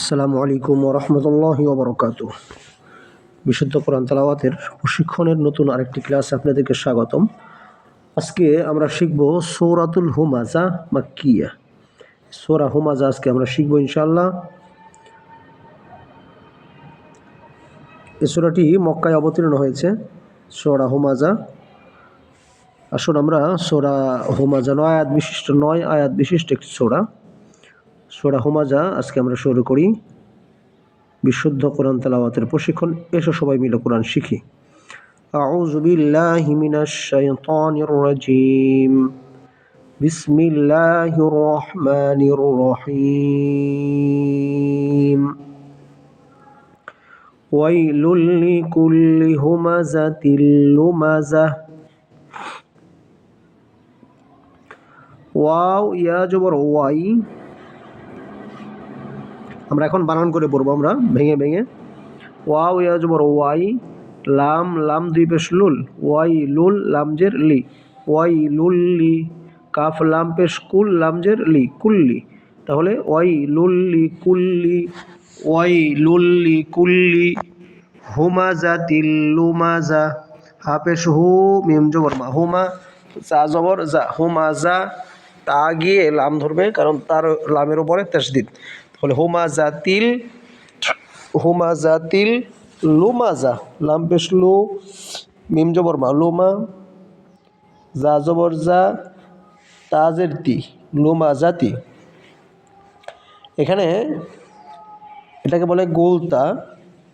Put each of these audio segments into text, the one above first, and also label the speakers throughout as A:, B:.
A: আসসালামু আলাইকুম ওরহমতুল্লাহি ওবরকাত বিশুদ্ধ কোরআন তালাওয়াতের প্রশিক্ষণের নতুন আরেকটি ক্লাস আপনাদেরকে স্বাগতম। আজকে আমরা শিখব সৌরাতুল হুমাজা বা কিয়া সোরা হুমাজা আজকে আমরা শিখব ইনশাল্লাহ এই সোরাটি মক্কায় অবতীর্ণ হয়েছে, সোরা হুমাজা আসুন আমরা সোরা হুমাজা নয় আয়াত বিশিষ্ট, নয় আয়াত বিশিষ্ট একটি সোরা সোরা হুমাজা আজকে আমরা শুরু করি বিশুদ্ধ কোরআন তেলাওয়াতের প্রশিক্ষণ এসো সবাই মিলে কোরআন শিখি أعوذ بالله من الشيطان الرجيم بسم الله الرحمن الرحيم ويل لكل همزة لمزة ওয়াও ইয়া জবর ওয়াই আমরা এখন বানান করে পড়ব আমরা, ভেঙে ভেঙে। ওয়াও, ইয়া জবর ওয়াই, লাম লাম দুই পেশ লুল, ওয়াই, লুল, লামজের লি, ওয়াই, লুল, লি, কাফ, লাম, পেশ, কুল, লামজের লি কুল্লি তাহলে ওয়াই লুল্লি কুল্লি ওয়াই লুল্লি কুল্লি হুমাজা তিল্লুমাজা হা, পেশ, হু, মিম জবর মা, হুমা, জা জবর জা হুমাজা তা গিয়ে লাম ধরবে, কারণ তার লামের উপরে তেসদিদ। তাহলে হুমা জাতিল হুমা জাতিল লুমাজা লাম পেশ লু, মিম জবর মা, লুমা জা জবর জা তাজের তি, লুমা জাতি। এখানে এটাকে বলে গোলতা,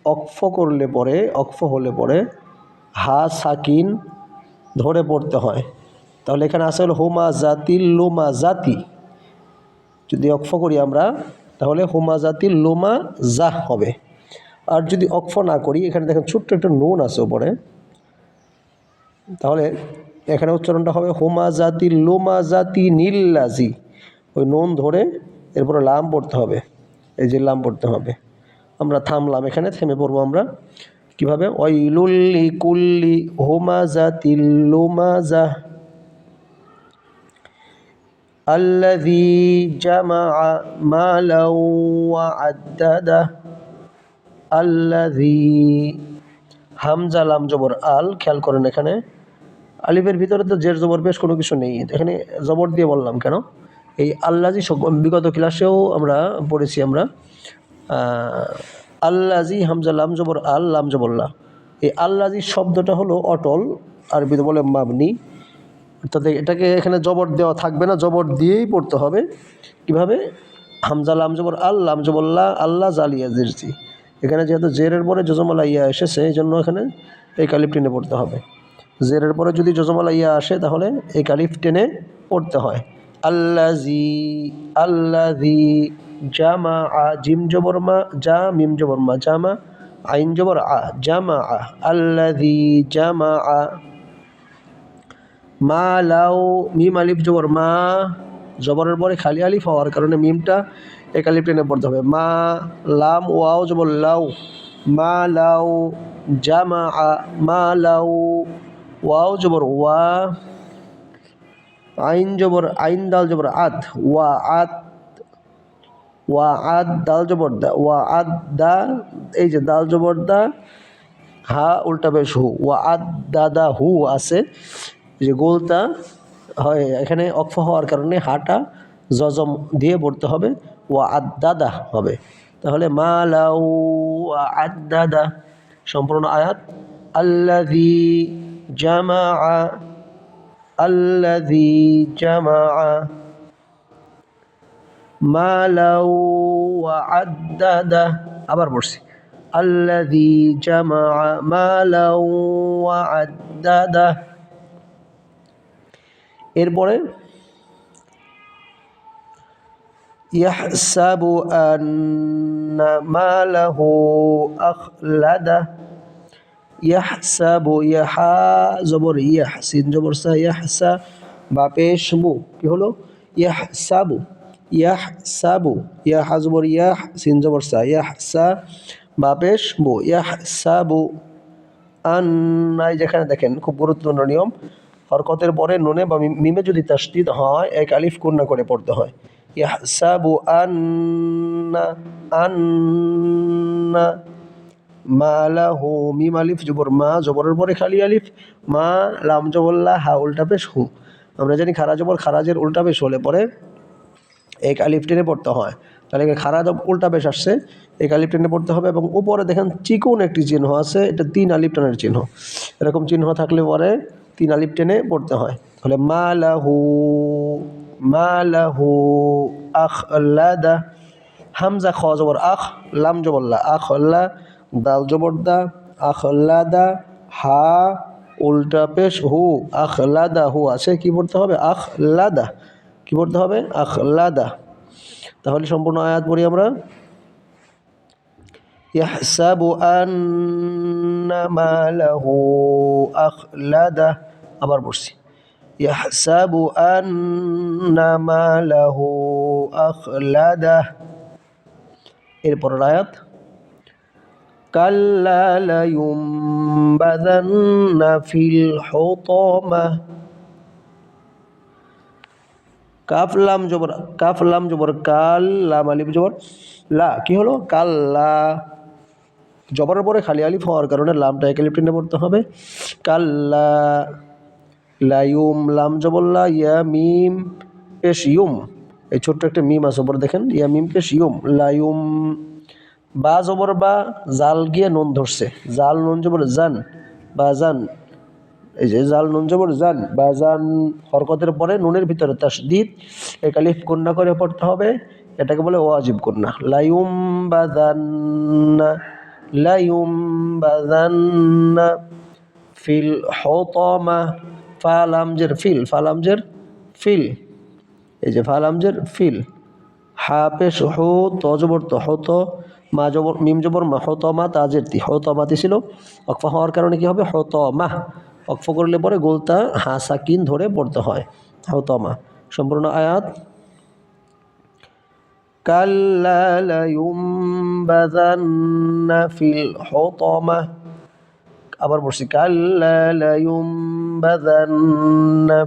A: অক্ফ করলে পরে, অক্ফ হলে পরে হা সাকিন ধরে পড়তে হয়। তাহলে এখানে আসে হলো হোমা জাতিল লোমা জাতি। যদি অক্ফ করি আমরা তাহলে হোমা জাতিল লোমা জাহ হবে। আর যদি অক্ফ না করি, এখানে দেখেন ছোট্ট একটা নুন আছে ওপরে তাহলে এখানে উচ্চারণটা হবে হোমা জাতি লোমা জাতি নীল্লাজি। ওই নুন ধরে এরপরে লাম পড়তে হবে। এই যে লাম পড়তে হবে। আমরা থামলাম এখানে, থেমে পড়ব আমরা। কীভাবে? ওইলুল্লি কুল্লি হোমা জাতি লোমা জাহ الذي جمع مالا وعدده الذي হামজা লাম জবর আল খেয়াল করেন এখানে আলিফের ভিতরে তো জের জবর বেশ কোনো কিছু নেই এখানে জবর দিয়ে বললাম কেন এই আল্লাজি বিগত ক্লাসেও আমরা পড়েছি আমরা আল্লাজি হামজা লাম জবর আল লাম জবল্লা এই আল্লাজি শব্দটা হলো অটল আরবিতে বলে মাবনি অর্থাৎ এটাকে এখানে জবর দেওয়া থাকবে না, জবর দিয়েই পড়তে হবে। কীভাবে? হামজা লাম জবর আল, লাম জবল্লা আল্লাহ জালিয়া জেরজি। এখানে যেহেতু জেরের পরে জজমালা ইয়া এসেছে, এই জন্য এখানে এই কালিফ টেনে পড়তে হবে। জেরের পরে যদি জজমালা ইয়া আসে, তাহলে এই কালিফ টেনে পড়তে হয়। আল্লাজি আল্লাজি জামা আ, জিম জবর মা, জা, মিম জবর মা, জামা, আইন জবর আ, জামা আ আল্লাজি জামা আ। মা লাউ মিম আলিফ, জবর। মা, জবরের পরে খালি আলিফ হওয়ার কারণে মিমটা এক আলিফ টেনে পড়তে হবে। মা লাম, ওয়াও, জবর লাউ মা লাউ জামা মা লাউ ওয়াও, জবর, ওয়া। আইন, জবর, আইন, দাল, জবর, আদ, ওয়া আদ ওয়া, আদ, দাল, জবর, দা, ওয়া, আদ, দা, এই যে দাল, জবর, দা, হা, উল্টা বেশ হু, ওয়া, আদ দাদা হু আছে। যে গোলটা হয়, এখানে অক্ফ হওয়ার কারণে হাটা জজম দিয়ে পড়তে হবে ও আদাদা হবে। তাহলে মা লাউ আদাদা, সম্পূর্ণ আয়াত। আল্লাদি জামা আল্লাদি জামা মা লাউ আদাদা, আবার পড়ছি। আল্লাদি জামা মা লাউ আদাদা। এরপরে, ইয়াহসাবু আন্না মালাহু আখলাদা, ইয়াহসাবু ইয়াহা জবর ইয়াহ, সিন জবর সা, ইয়াহসা, বা পেশ বু কি হলো? ইয়াহসাবু ইয়াহসাবু, ইয়াহা জবর ইয়াহ, সিন জবর সা, ইয়াহসা, বা পেশ বু ইয়াহসাবু আন্না যেখানে দেখেন, খুব গুরুত্বপূর্ণ নিয়ম। হরকতের পরে নুনে বা মিমে যদি তাসদিদ হয়, এক আলিফ কন্যা করে পড়তে হয়। ইয়াহসাবু আন্না আন্না মালাহু মিম আলিফ, জবর মা, জবরের পরে খালি আলিফ, মা লাম জবল্লা হা, উল্টা পেশ, হু। আমরা জানি খারা, জবর, খারাজের উল্টা পেশ হলে পরে এক আলিফ টেনে পড়তে হয়। তাহলে খারা জব উল্টা পেশ আসছে। এক আলিফ টেনে পড়তে হবে এবং উপরে দেখেন চিকুন একটি চিহ্ন আছে, এটা তিন আলিফ টেনের চিহ্ন। এরকম চিহ্ন থাকলে পরে তিন আলিফ টেনে পড়তে হয়। তাহলে মালাহু মালাহু আখলাদা হামজা খ জবর আখ, লাম জবল্লা আখল্লা দাল জবর দা আখলাদা হা, উল্টা পেশ হু আখলাদা হু আছে, কি পড়তে হবে? আখলাদা কি পড়তে হবে? আখলাদা তাহলে সম্পূর্ণ আয়াত পড়ি আমরা। يحسب أن ماله أخلده আবার পড়ছি يحسب أن ماله أخلده এরপরের আয়াত কাল্লা লায়ুম্বাদান্না ফিল হুতামা কাফ লাম জবর কাফ লাম জবর কাল লাম আলিফ জবর লা কি হলো কাল্লা জবরের পরে খালি আলিফ হওয়ার কারণে লামটা এক আলিফ টেনে পড়তে হবে। কাল্লা, লাইউম, লাম জবল্লা, ইয়া, মিম পেশ ইউম। এই ছোট্ট একটা মিম আছে ওপরে দেখেন। ইয়া, মিম পেশ ইউম। লাইউম, বা জবর, বা জাল গিয়ে নুন ধরছে। জাল, নুন জবর, জান, বা জান। এই যে জাল, নুন জবর, জান, বা জান হরকতের পরে নুনের ভিতরে তাসদিদ এক আলিফ কন্যা করে পড়তে হবে। এটাকে বলে ওয়াজিব কন্যা লাইউম বা জান্না। লাইউম বা জান্না ফিল ফালামজের ফিল ফালামজের ফিল এই যে ফালামজের ফিল হা পেশ হো, তজবর তো হত মা জবর মিম জবর মা হত মা তাজের তি। হত মাতি ছিল অকফা হওয়ার কারণে কি হবে? হত মা অকফ করলে পরে গোলতা হা সাকিন ধরে পড়তে হয়। হত মা সম্পূর্ণ আয়াত কাল্লা লায়ুম্বাযান্না ফিল হুতামা আবার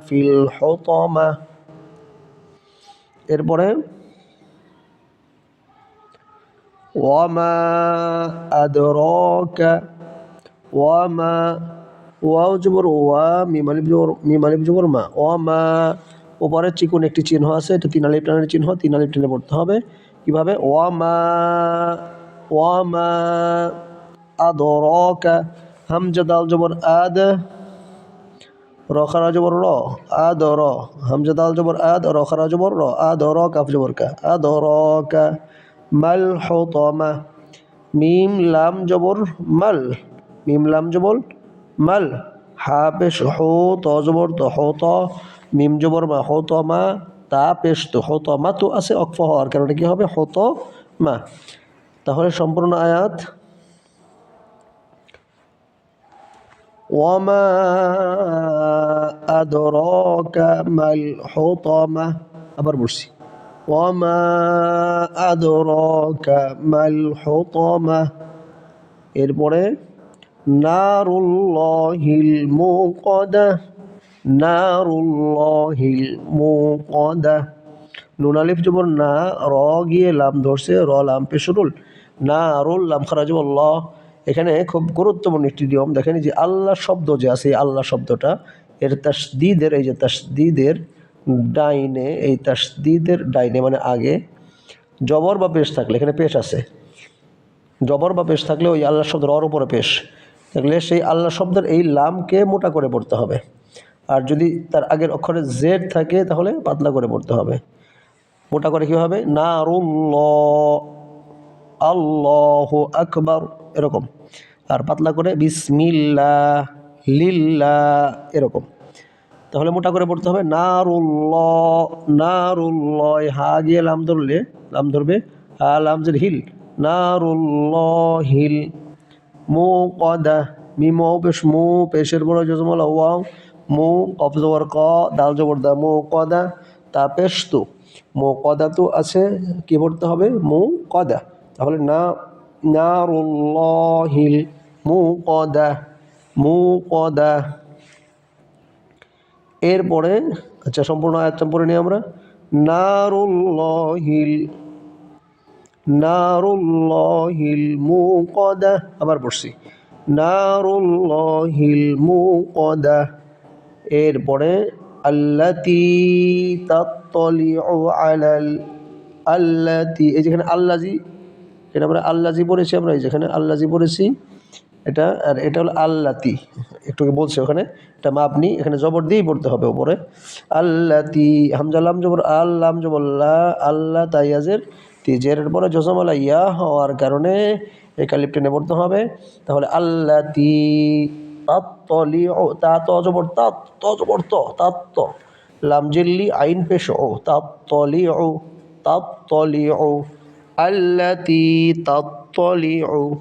A: ফিল হুতামা এরপরে ওয়া মিমালিপ জবর মিমালিপ জবর মা ওপরে চিকুন একটি চিহ্ন আছে এটা তিন আলিপ টানের চিহ্ন, তিন আলিপ টেনে পড়তে হবে। কীভাবে? ওয়ামা ওয়ামা আদরাকা হামজা দাল জবর আদ রখারা জবর র, আদ র, হামজা দাল জবর আদ রখারা জবর র, আদ র, কাফ জবর কা, আদ র কা, মাল হতমা, মিম লাম জবর মাল, মিম লাম জবর মাল হা পেশ হো, ত জবর ত হো, ত মিম জবর মা হো ত মা তা পেশ তো হো ত মা তো আছে অক্ফ হওয়ার কারণে কি হবে হো ত মা তাহলে সম্পূর্ণ আয়াত وما أدراك ما الحطمة আবার বলছি وما أدراك ما الحطمة এরপরে নারুল্লাহিল মুকদা মুকদা। নুন, আলিফ জবর না, র, গিয়ে লাম ধরছে, র, লাম, পেশরুল। না রুল লাম, খারাজ আল্লাহ এখানে খুব গুরুত্বপূর্ণ একটি নিয়ম, দেখেন যে আল্লাহ শব্দ যে আছে, এই আল্লাহ শব্দটা, এর তাসদিদের, এই যে তাসদিদের ডাইনে, এই তাসদিদের ডাইনে মানে আগে জবর বা পেশ থাকলে, এখানে পেশ আছে। জবর বা পেশ থাকলে ওই আল্লাহ শব্দ অর উপরে পেশ। থাকলে সেই আল্লাহ শব্দের এই লামকে মোটা করে পড়তে হবে। আর যদি তার আগের অক্ষরে জেড থাকে, তাহলে পাতলা করে পড়তে হবে। মোটা করে কী হবে? না আল্লাহ আকবর, এরকম। আর পাতলা করে বিসমিল্লা লিল্লা এরকম। তাহলে মোটা করে পড়তে হবে নারুল্লাহ নারুল্লয় হা গিয়ে লাম ধরলে, লাম ধরবে, হা, লামজের হিল নারুল্লাহ হিল মো কদা মি, মো, পেশ, মো, পেশের বড় জজমল, ওয়াও মো কফ জবর ক, দাল জবর দা, মো কদা, তা পেশ তো মো কদা তো আছে, কি পড়তে হবে? মো কদা। তাহলে না, নারুল্লাহিল মু কদা মু কদা। এরপরে আচ্ছা সম্পূর্ণ আয়াতটা পড়ে নিই আমরা। নারুল্লাহিল নারুল্লাহিল মুকদা আবার পড়ছি। নারুল্লাহিল মুকদা এরপরে, আল্লাতি তাত্তলিউ আলাল আল্লাতি, এই যেখানে আল্লাজি এটা আমরা আল্লাজি পড়েছি আমরা, এই যেখানে আল্লাজি পড়েছি, এটা, আর এটা হলো আল্লাতি, একটু বলছে ওখানে, এটা মাপনি, এখানে জবর দিয়েই পড়তে হবে উপরে, আল্লাতি হামজালাম জবর আল্লাম জবল্লা আল্লাহ তাইয়াজের, তিজের পরে জসমালা ইয়া, হওয়ার কারণে, এই কালিপ টেনে পড়তে হবে, তাহলে আল্লাতি তাত্তলি ও তা ত জবর তাত ত জবর ত তাত্ত। লাম জিল্লি, আইন পেশ, ও তাত্তলি ও তাত্তলি ও আল্লাতি তাত্তলি ও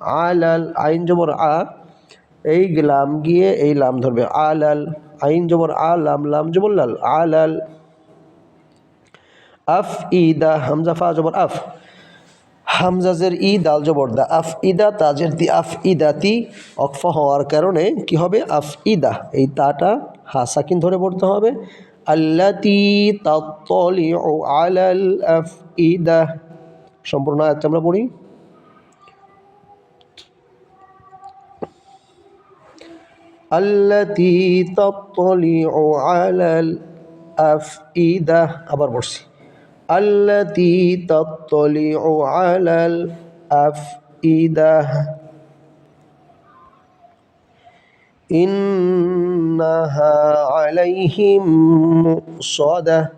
A: আলাল, আইন জবর, আ। এই লাম গিয়ে এই লাম ধরবে, আলাল, আইন জবর, আ, লাম লাম জবর, লাল, আলাল। আফ ইদা হামজা, ফা জবর, আফ। হামজাজের ই দাল জবরদা আফ ইদা তাজের দি আফ ইদা তি অক্ফ হওয়ার কারণে কি হবে? আফ ইদা এই তাটা হাসাকিন ধরে পড়তে হবে। আল্লাতি তাতলি ও আলাল আফ ইদা সম্পূর্ণ আয়াতটা আমরা পড়ি। আল্লাতি তাতলি ও আলাল আফ ইদা আবার পড়ছি। التي تطلع على الأفئدة. إنها عليهم مؤصدة.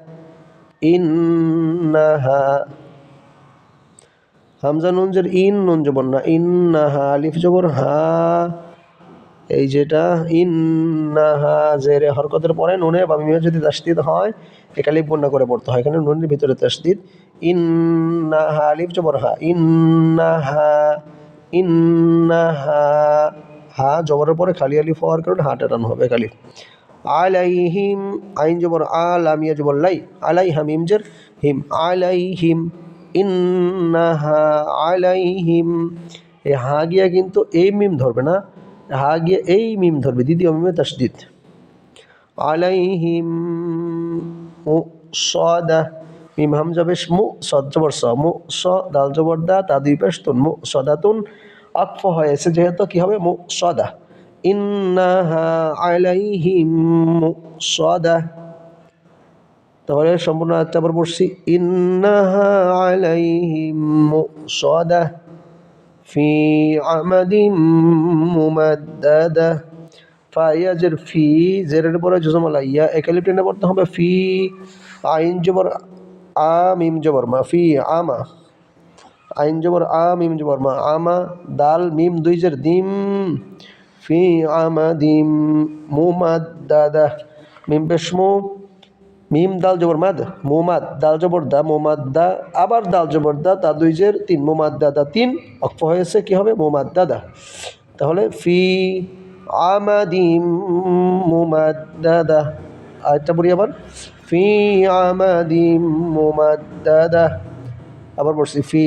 A: إنها. همزة ننجر إن ننجبرنا إنها ألف جبر. এই যেটা ইন্নাহা জেরে হরকতের পরে নুনে বা মিমে যদি তাসদিদ হয় একালিফ বন্যা করে পড়তে হয়। এখানে নুনের ভিতরে তাসদিদ ইন্নাহা আলিফ জবর হা ইন্নাহা ইন্নাহা হা জবরের পরে খালি আলিফ হওয়ার কারণে হাটা টান হবে খালি আলাইহিম আইন জবর আলামিয়া জবর, লাই আলাই হামিম জের, হিম, আলাইহিম ইন্নাহা আলাইহিম এই হা গিয়া কিন্তু এই মিম ধরবে না। হা গিয়ে এই মিম ধরবে, দ্বিতীয় মিমে তাসদিদ। আলাইহিম মুসদা মিম হামজা বেশ মু সদ জবর স মু স দাল জবর দা, তা দুই পেশ তুন মু সদাতুন আকফ হয়েছে যেহেতু কি হবে? মু সদা ইন্নাহা আলাইহিম মুসদা তাহলে সম্পূর্ণ আবার পড়ছি। ইন্নাহা আলাইহিম মুসদা في عمد ممددة ফায়াজের ফি জেরের পরে জুজমালা ইয়া একালিপ টেনে পড়তে হবে ফি আইন জবর আ মিম জবর মা ফি আমা আইন জবর আ মিম জবর মা আমা দাল মিম দুই জের দিম ফি আমা দিম মুমাদ দাদা মিম পেশমু মিম, দাল, জবর, মাদ, মোমাদ, দাল, জবর, দা, মোমাদ, দা, আবার দাল, জবর, দা, তা দুই জের, তিন, মোমাদ দাদা তিন অক্ফ হয়েছে, কি হবে? মোমাদ দাদা তাহলে ফি আমাদিম মোমাদ দাদা আরেকটা বলি আবার। ফি আমাদিম মোমাদ দাদা আবার বলছি ফি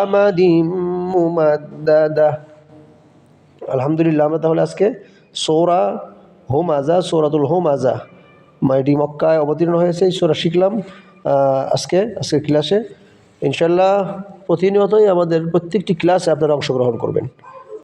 A: আমাদিম মোমাদ দাদা আলহামদুলিল্লাহ, আমরা তাহলে আজকে সৌরা হোম আজা সৌরাতুল হোম আজা মাইটি মক্কায় অবতীর্ণ হয়েছে, এই শিখলাম আজকে, আজকের ক্লাসে ইনশাল্লাহ প্রতিনিয়তই আমাদের প্রত্যেকটি ক্লাসে আপনারা অংশগ্রহণ করবেন।